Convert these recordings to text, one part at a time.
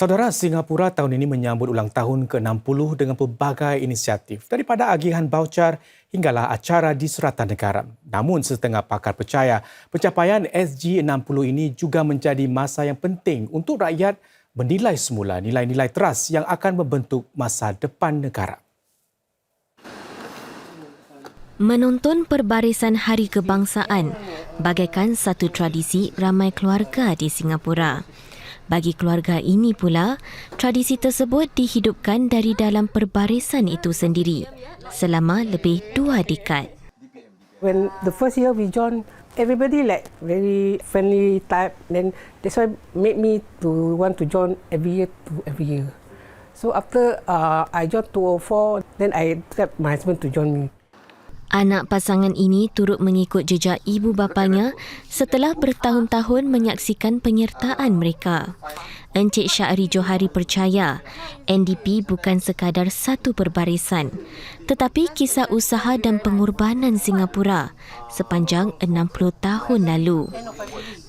Saudara Singapura tahun ini menyambut ulang tahun ke-60 dengan pelbagai inisiatif daripada agihan baucar hinggalah acara di Suratan Negara. Namun setengah pakar percaya pencapaian SG60 ini juga menjadi masa yang penting untuk rakyat menilai semula nilai-nilai teras yang akan membentuk masa depan negara. Menonton perbarisan Hari Kebangsaan bagaikan satu tradisi ramai keluarga di Singapura. Bagi keluarga ini pula, tradisi tersebut dihidupkan dari dalam perbarisan itu sendiri selama lebih dua dekad. When the first year we joined, everybody like very friendly type. Then that's why made me to want to join every year to every year. So after uh, I joined 204, then I got my husband to join me. Anak pasangan ini turut mengikut jejak ibu bapanya setelah bertahun-tahun menyaksikan penyertaan mereka. Encik Syahri Johari percaya NDP bukan sekadar satu perbarisan tetapi kisah usaha dan pengorbanan Singapura sepanjang 60 tahun lalu.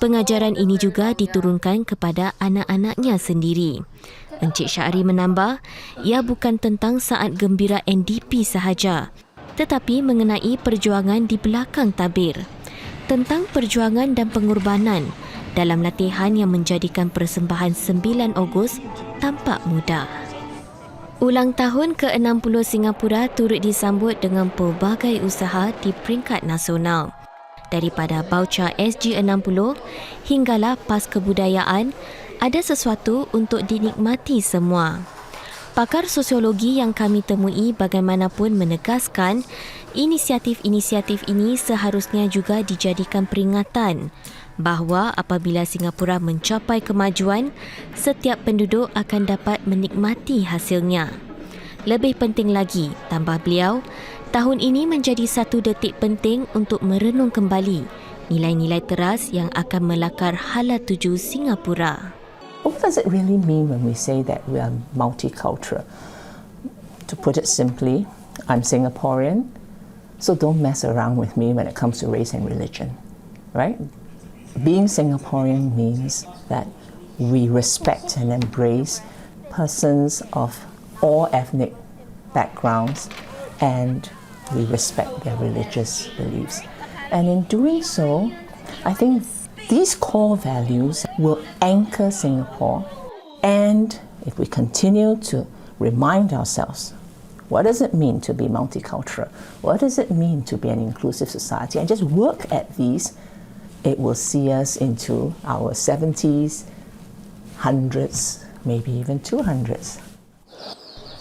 Pengajaran ini juga diturunkan kepada anak-anaknya sendiri. Encik Syahri menambah, ia bukan tentang saat gembira NDP sahaja tetapi mengenai perjuangan di belakang tabir tentang perjuangan dan pengorbanan dalam latihan yang menjadikan persembahan 9 Ogos tampak mudah. Ulang tahun ke-60 Singapura turut disambut dengan pelbagai usaha di peringkat nasional. Daripada Bauca SG60 hinggalah PAS Kebudayaan, ada sesuatu untuk dinikmati semua. Pakar sosiologi yang kami temui bagaimanapun menegaskan inisiatif-inisiatif ini seharusnya juga dijadikan peringatan bahawa apabila Singapura mencapai kemajuan, setiap penduduk akan dapat menikmati hasilnya. Lebih penting lagi, tambah beliau, tahun ini menjadi satu detik penting untuk merenung kembali nilai-nilai teras yang akan melakar hala tuju Singapura. What does it really mean when we say that we are multicultural? To put it simply, I'm Singaporean, so don't mess around with me when it comes to race and religion, right? Being Singaporean means that we respect and embrace persons of all ethnic backgrounds and we respect their religious beliefs. And in doing so, I think these core values will anchor Singapore. And if we continue to remind ourselves what does it mean to be multicultural? What does it mean to be an inclusive society? And just work at these, it will see us into our 70s, hundreds, maybe even 200s.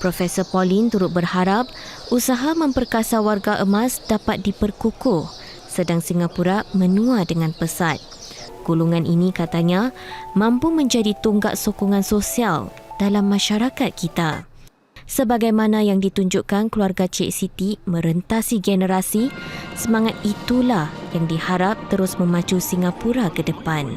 Profesor Pauline turut berharap usaha memperkasa warga emas dapat diperkukuh sedang Singapura menua dengan pesat. Golongan ini katanya mampu menjadi tonggak sokongan sosial dalam masyarakat kita. Sebagaimana yang ditunjukkan keluarga Cik Siti merentasi generasi, semangat itulah yang diharap terus memacu Singapura ke depan.